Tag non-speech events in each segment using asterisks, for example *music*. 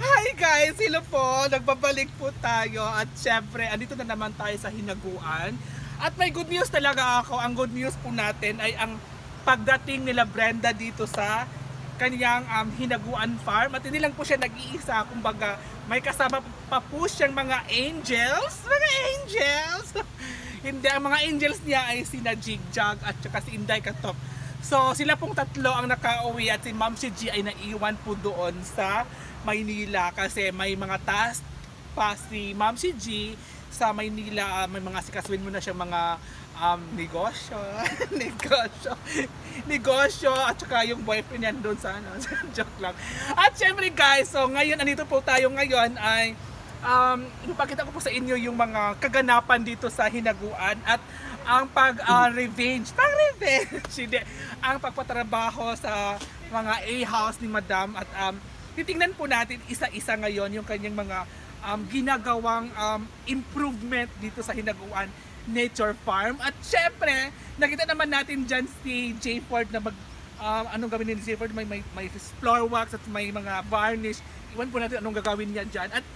Hi guys, hello po. Nagbabalik po tayo at syempre, andito na naman tayo sa Hinaguan. At may good news talaga ako. Ang good news po natin ay ang pagdating nila Brenda dito sa kanyang um, Hinaguan Farm. At hindi lang po siya nag-iisa. Kumbaga, may kasama pa po siyang mga angels. Mga angels! *laughs* hindi, ang mga angels niya ay sina Jigjag at saka si Inday Katok. So, sila pong tatlo ang nakauwi at si Ma'am si G ay naiwan po doon sa Maynila kasi may mga task pa si Ma'am si G sa Maynila. Ah, may mga sikaswin mo na siya mga um, negosyo. *laughs* negosyo. negosyo at saka yung boyfriend niya doon sa ano. *laughs* Joke lang. At syempre guys, so ngayon, andito po tayo ngayon ay um, ipakita ko po sa inyo yung mga kaganapan dito sa Hinaguan at ang pag-revenge, pang-revenge, *laughs* hindi, ang pagpatrabaho sa mga A-house ni Madam at um, titingnan po natin isa-isa ngayon yung kanyang mga um, ginagawang um, improvement dito sa Hinaguan Nature Farm. At syempre, nakita naman natin dyan si J. Ford na mag, um, anong gawin ni J. Ford, may, may, may floor wax at may mga varnish. Iwan po natin anong gagawin niya dyan. At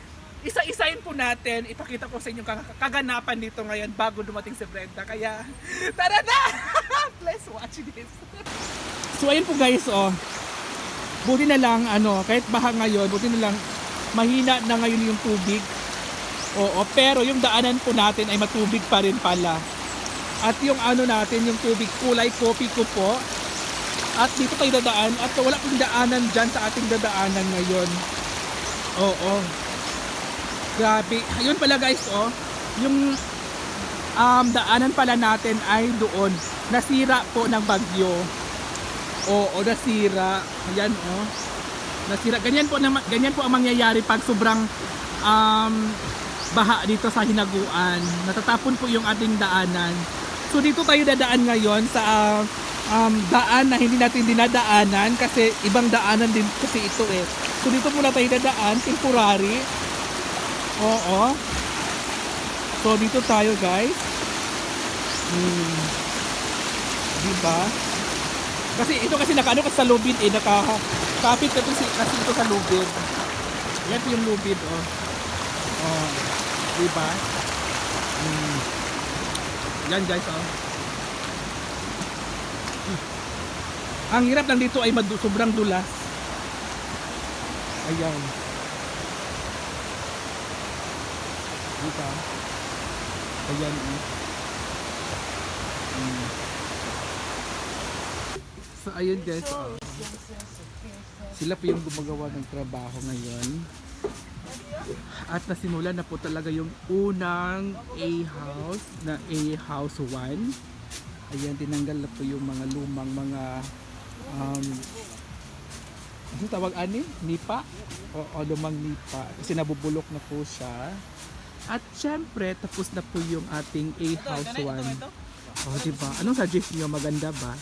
isa-isahin po natin, ipakita ko sa inyo kag- kaganapan dito ngayon bago dumating si Brenda. Kaya, *laughs* tara na! *laughs* Let's watch this. So ayun po guys, oh. Buti na lang, ano, kahit baha ngayon, buti na lang, mahina na ngayon yung tubig. Oo, pero yung daanan po natin ay matubig pa rin pala. At yung ano natin, yung tubig kulay kopi ko po. At dito tayo dadaan at wala pong daanan dyan sa ating dadaanan ngayon. Oo. Grabe. Ayun pala guys, oh. Yung um, daanan pala natin ay doon. Nasira po ng bagyo. Oo, nasira. Ayan, oh. Nasira. Ganyan po, naman, ganyan po ang mangyayari pag sobrang um, baha dito sa hinaguan. Natatapon po yung ating daanan. So dito tayo dadaan ngayon sa uh, um, daan na hindi natin dinadaanan kasi ibang daanan din kasi ito eh. So dito muna tayo dadaan, temporary. Oo. So dito tayo guys. Hmm. Diba? Kasi ito kasi nakaano kasi sa lubid eh, naka kapit na to si kasi ito sa lubid. Yan po yung lubid oh. Oh. Diba? Hmm. Yan guys oh. Ang hirap lang dito ay madu sobrang dulas. Ayan. Dito. Ayan. eh. Mm. So ayun guys. Oh. Sila po yung gumagawa ng trabaho ngayon. At nasimulan na po talaga yung unang A-house na A-house 1. Ayan, tinanggal na po yung mga lumang mga um, ano tawag ani? Nipa? O, o lumang nipa. Kasi nabubulok na po siya. At syempre, tapos na po yung ating A-house 1. Oh, diba? Anong suggest nyo? Maganda ba?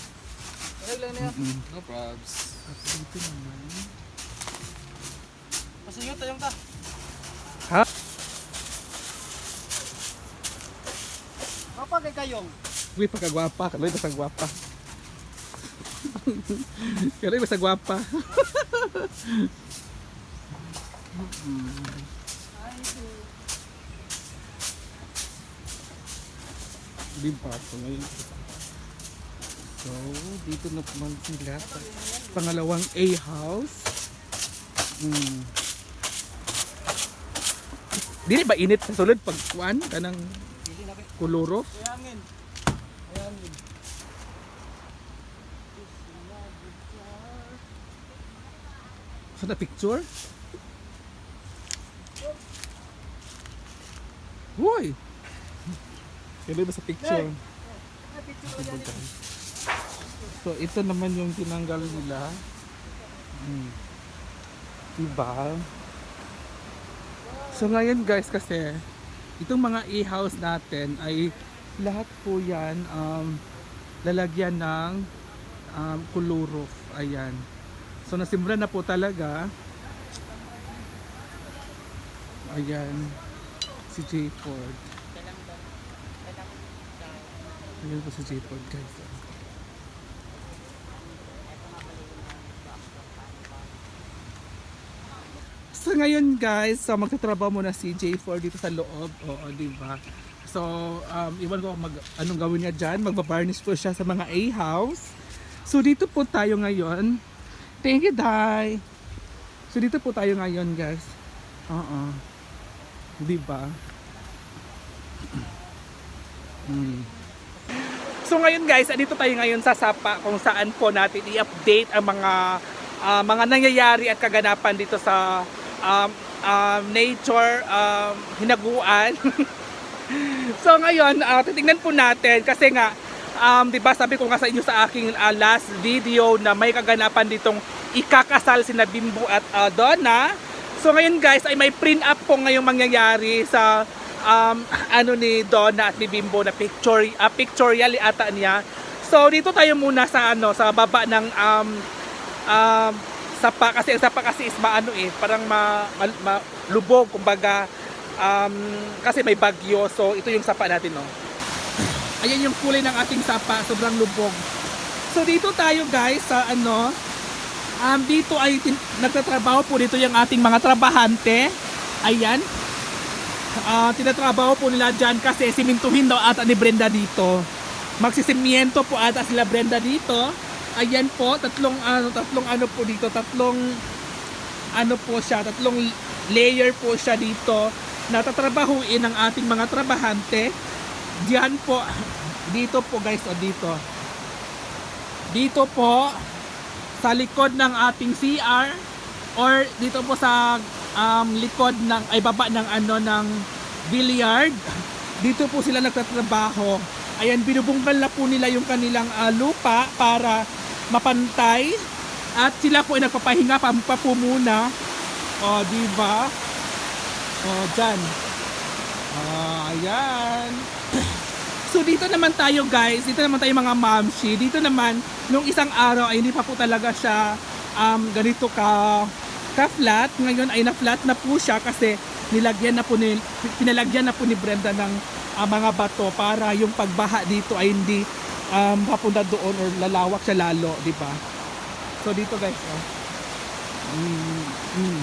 Mm-mm. No probs. At dito naman. Pasingot tayong ta. Ha? Kapag kay kayong. Uy, pagkagwapa. Kaloy, basta gwapa. Kaloy, basta gwapa. Diba? *laughs* So, ngayon. So, dito na naman sila pangalawang A-house. Mm. Dili ba init sa sulod pag kuan kanang kuluro? Ayangin. Ayangin. Sa na picture? Uy! Kailan ba sa picture? So, ito naman yung tinanggal nila. Hmm. Diba? So, ngayon guys kasi, itong mga e-house natin ay lahat po yan um, lalagyan ng um, kulurok. Ayan. So, nasimulan na po talaga. Ayan. Si J. Ford. Ayan po si J-Pod guys. So ngayon guys, so magtatrabaho muna si J4 dito sa loob. Oo, di ba? So, um, iwan ko mag, anong gawin niya dyan. Magbabarnish po siya sa mga A-house. So, dito po tayo ngayon. Thank you, Dai. So, dito po tayo ngayon guys. Oo. Di ba? Mm. So ngayon guys, dito tayo ngayon sa Sapa kung saan po natin i-update ang mga ah, mga nangyayari at kaganapan dito sa um, um, nature um, hinaguan. *laughs* so ngayon, ah, titingnan po natin kasi nga um, 'di ba sabi ko nga sa inyo sa aking ah, last video na may kaganapan ditong ikakasal sina Bimbo at ah, Donna. So ngayon guys ay may print up po ngayong mangyayari sa um, *laughs* ano ni Donna at ni Bimbo na picture uh, pictorial ata niya. So dito tayo muna sa ano sa baba ng um, um, sapa kasi ang sapa kasi is maano eh parang ma, ma, ma- lubog kumbaga um, kasi may bagyo so ito yung sapa natin no. Ayan yung kulay ng ating sapa sobrang lubog. So dito tayo guys sa ano um, dito ay nagtatrabaho po dito yung ating mga trabahante. Ayan. Ah, tinatrabaho po nila dyan kasi simintuhin daw ata ni Brenda dito. Magsisimiento po ata sila Brenda dito. Ayan po, tatlong ano, tatlong ano po dito, tatlong ano po siya, tatlong layer po siya dito na tatrabahuin ng ating mga trabahante. Diyan po, dito po guys, o dito. Dito po, sa likod ng ating CR or dito po sa um, likod ng ay baba ng ano ng billiard. Dito po sila nagtatrabaho. Ayan binubungkal na po nila yung kanilang ah, lupa para mapantay. At sila po ay nagpapahinga pa, pa po muna. O di ba o dyan. Ah, ayan. *clears throat* So dito naman tayo guys, dito naman tayo mga mamshi. Dito naman, nung isang araw ay hindi pa po talaga siya um, ganito ka ka-flat. Ngayon ay na-flat na po siya kasi nilagyan na po ni, pinalagyan na po ni Brenda ng ah, mga bato para yung pagbaha dito ay hindi um, papunta doon or lalawak siya lalo, di ba? So dito guys, oh. Mm, mm.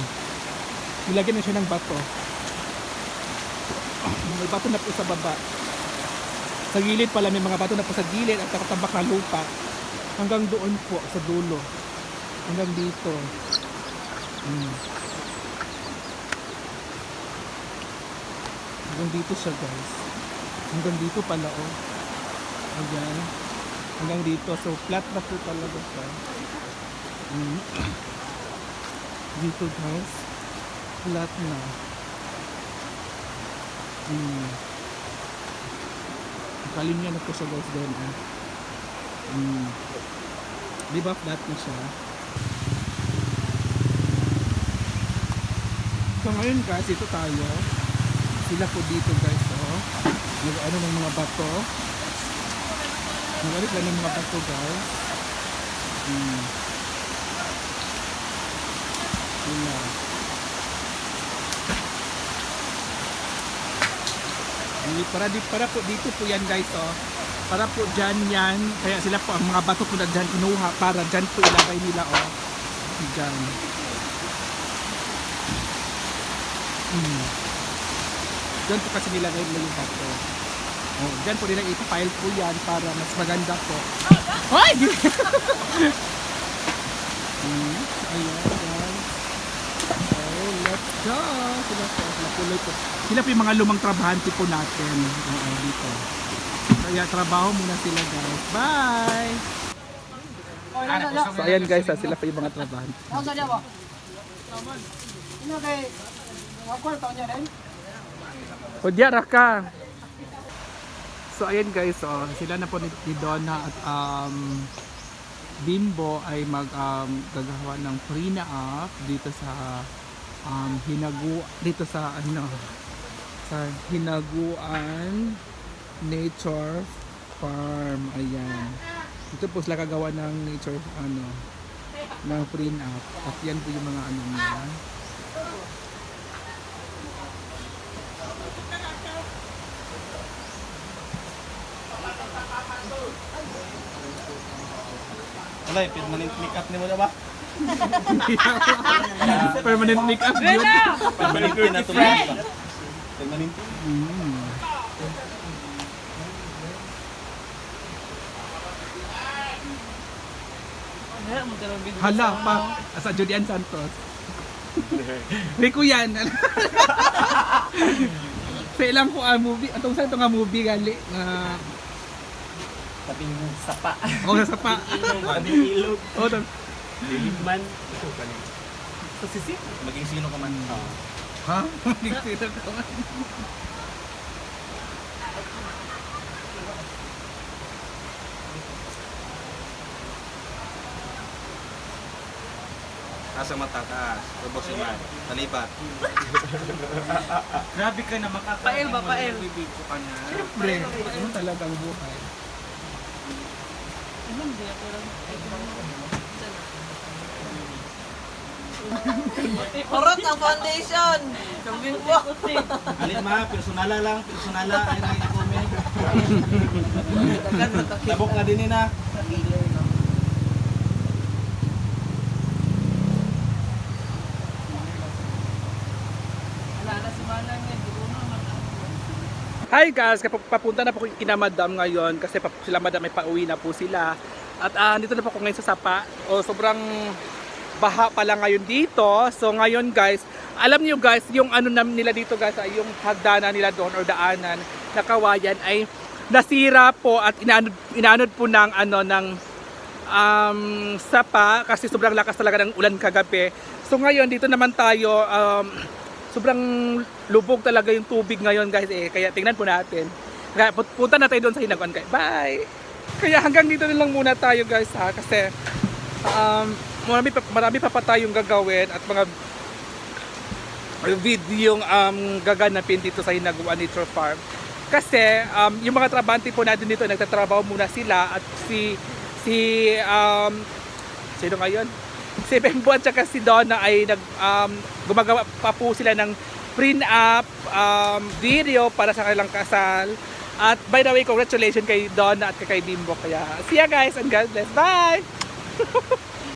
Nilagyan na siya ng bato. May bato na po sa baba sa gilid pala may mga bato na po sa gilid at nakatambak na lupa hanggang doon po sa dulo hanggang dito hmm. hanggang dito siya guys hanggang dito pala oh ayan hanggang dito so flat na po talaga siya hmm. dito guys flat na hmm. Kalimya na po siya guys doon. Ah. Mm. Di flat na siya? So ngayon guys, ito tayo. Sila po dito guys. Oh. Nag-ano ng mga bato. Nag-ano ng mga bato guys. Mm. Sila. Hindi, para, di, para po dito po yan guys oh. Para po dyan yan. Kaya sila po ang mga bato po na dyan kinuha para dyan po ilagay nila oh. Dyan. Hmm. Dyan po kasi nila yung bato. Oh, dyan po nila ipapile po yan para mas maganda po. Hoy! hmm. Ayan, guys. Oh, let's go! Sila po, sila po, po. Sila po yung mga lumang trabahante po natin Oo, dito. Kaya trabaho muna sila guys. Bye! So ayan guys, ah, sila pa yung mga trabahante. Ako sa niya ba? Ino kay ako taon niya rin. O diara ka! So ayan guys, oh, sila na po ni, Donna at um, Bimbo ay mag um, gagawa ng prenup dito sa um, hinagu dito sa ano sa Hinaguan Nature Farm. Ayan. Dito po sila kagawa ng nature ano ng prenup. At yan po yung mga ano nila. Wala, ipid man make up ni *laughs* mo na ba? Permanent makeup yun. Permanente na tumaas pa. Permanente. Hala, pa. Sa Julian Santos. Rico yan. *laughs* sa ilang ko ah, movie, atong sa ito nga movie gali nga Tabing sapa. oh sa pa. Tabing ilog. Oh, tab- Liligman. Sa sisi. Maging sino ka man. ha? *laughs* Hindi ko man. Taas ang mata, taas. Lubos naman. Talibat. *laughs* Grabe ka na makaka... Pael ba, pael? Ka. Siyempre, ano talaga ang buhay. Kurot ang foundation. Sabihin mo. Alit ma, personala lang. Personala. Ay na i-comment. Tabok na din na. Hi guys, papunta na po kina Madam ngayon kasi sila Madam ay pauwi na po sila. At ah, dito na po ako ngayon sa Sapa. O sobrang baha pala ngayon dito. So ngayon guys, alam niyo guys, yung ano nam nila dito guys, ay yung hagdanan nila doon or daanan na kawayan ay nasira po at inaanod, inaanod po ng ano ng um, sapa kasi sobrang lakas talaga ng ulan kagabi. So ngayon dito naman tayo um, sobrang lubog talaga yung tubig ngayon guys eh. Kaya tingnan po natin. Kaya punta na tayo doon sa Hinaguan guys. Bye! Kaya hanggang dito na lang muna tayo guys ha kasi um, marami pa, marami pa pa tayong gagawin at mga video yung um, gaganapin dito sa Hinaguan Nature Farm. Kasi um, yung mga trabante po natin dito nagtatrabaho muna sila at si si um, sino ngayon? Si Bembo at saka si Donna ay nag um, gumagawa pa po sila ng print up um, video para sa kanilang kasal. At by the way, congratulations kay Donna at kay Bimbo. Kaya see ya guys and God bless. Bye! *laughs*